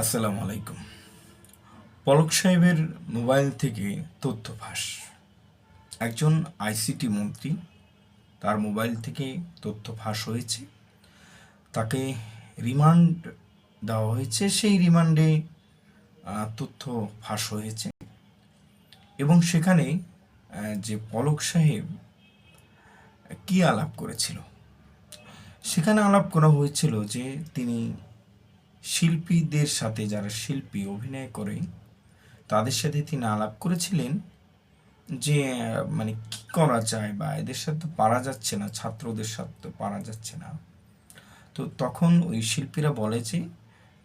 আসসালামু আলাইকুম। পলক সাহেবের মোবাইল থেকে তথ্য ফাঁস একজন আইসিটি মন্ত্রী, তার মোবাইল থেকে তথ্য ফাঁস হয়েছে। তাকে রিমান্ড দেওয়া হয়েছে। সেই রিমান্ডে তথ্য ফাঁস হয়েছে। এবং সেখানে যে পলক সাহেব, কি আলাপ করেছিল? সেখানে আলাপ করা হয়েছিল যে তিনি শিল্পীদের সাথে যারা শিল্পী অভিনয় করে, তাদের সাথে তিনি আলাপ করেছিলেন যে মানে কি করা যায় বা এদের সাথে পারা যাচ্ছে না, ছাত্রদের সাথে তো পারা যাচ্ছে না। তো তখন ওই শিল্পীরা বলে যে,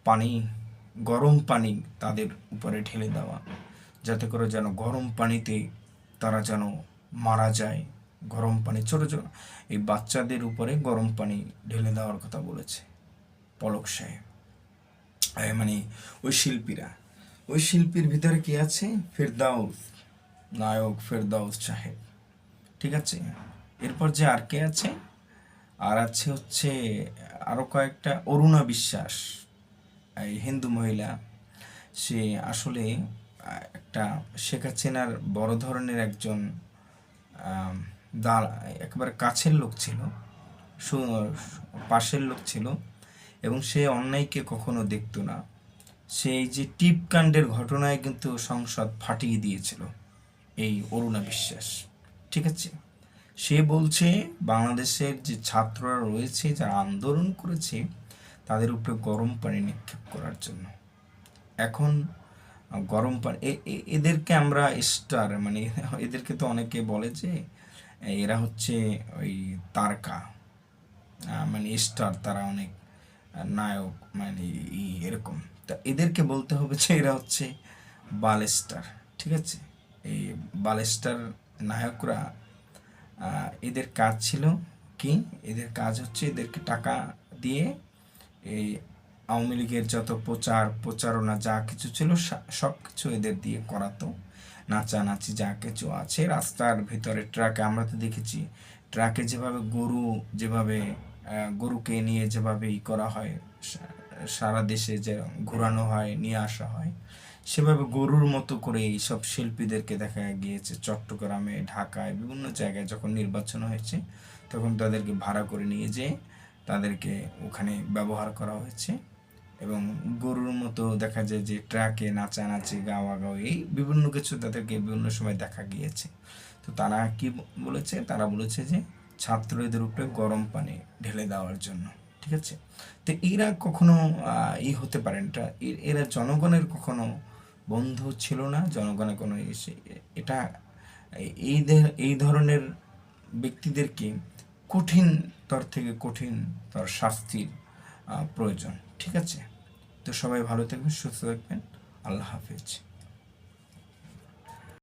পানি, গরম পানি তাদের উপরে ঢেলে দেওয়া। যাতে করে যেন গরম পানিতে তারা যেন মারা যায়। গরম পানি ছোটো ছোটো এই বাচ্চাদের উপরে গরম পানি ঢেলে দেওয়ার কথা বলেছে পলক সাহেব। মানে ওই শিল্পীরা। ওই শিল্পীর ভিতরে কি আছে? ফেরদাউস নায়ক ফেরদাউস সাহেব। ঠিক আছে? এরপর যে আর কে আছে? আর আছে হচ্ছে আরও কয়েকটা অরুণা বিশ্বাস এই হিন্দু মহিলা। সে আসলে একটা শেখ হাসিনার বড় ধরনের একজন আম, দা একেবারে কাছের লোক ছিল পাশের লোক ছিল। এবং সে অন্যায়কে কখনো দেখতো না। সেই যে টিপকাণ্ডের ঘটনায় কিন্তু সংসদ ফাটিয়ে দিয়েছিল, এই অরুণা বিশ্বাস। ঠিক আছে? সে বলছে, বাংলাদেশের যে ছাত্ররা রয়েছে, যারা আন্দোলন করেছে, তাদের উপরে গরম পানি নিক্ষেপ করার জন্য। এখন গরম পানি এদেরকে আমরা স্টার মানে এদেরকে তো অনেকে বলে যে, এরা হচ্ছে ওই তারকা। মানে স্টার, তারা অনেক নায়ক মানে এরকম। তা এদেরকে বলতে হবে যে এরা হচ্ছে বালেস্টার, ঠিক আছে? এই বালেস্টার নায়করা এদের কাজ ছিল কি? এদের কাজ হচ্ছে এদেরকে টাকা দিয়ে এই আওয়ামী লীগের যত প্রচার প্রচারণা যা কিছু ছিল সব কিছু এদের দিয়ে করাতো। নাচানাচি যা কিছু আছে, রাস্তার ভিতরে ট্রাকে, আমরা তো দেখেছি, ট্রাকে যেভাবে গরু, যেভাবে গরুকে নিয়ে যেভাবে ই করা হয় সারা দেশে যে ঘোরানো হয়, নিয়ে আসা হয়, সেভাবে গরুর মতো করে এইসব শিল্পীদেরকে দেখা গিয়েছে চট্টগ্রামে, ঢাকায়, বিভিন্ন জায়গায় যখন নির্বাচন হয়েছে, তখন তাদেরকে ভাড়া করে নিয়ে যেয়ে তাদেরকে ওখানে ব্যবহার করা হয়েছে। এবং গরুর মতো দেখা যায় যে ট্রাকে নাচানাচি গাওয়া গাওয়া বিভিন্ন কিছু তাদেরকে বিভিন্ন সময় দেখা গিয়েছে। তো তারা কি বলেছে? তারা বলেছে যে ছাত্রদের উপরে গরম পানি ঢেলে দেওয়ার জন্য, ঠিক আছে? তো এরা কখনো ই হতে পারেন এটা এরা জনগণের কখনো বন্ধু ছিল না? জনগণের কোনো এসে- এটা এই এই ধরনের ব্যক্তিদেরকে কঠিন তর থেকে কঠিন তর শাস্তির প্রয়োজন, ঠিক আছে? তো সবাই ভালো থাকবেন, সুস্থ থাকবেন, আল্লাহ হাফেজ।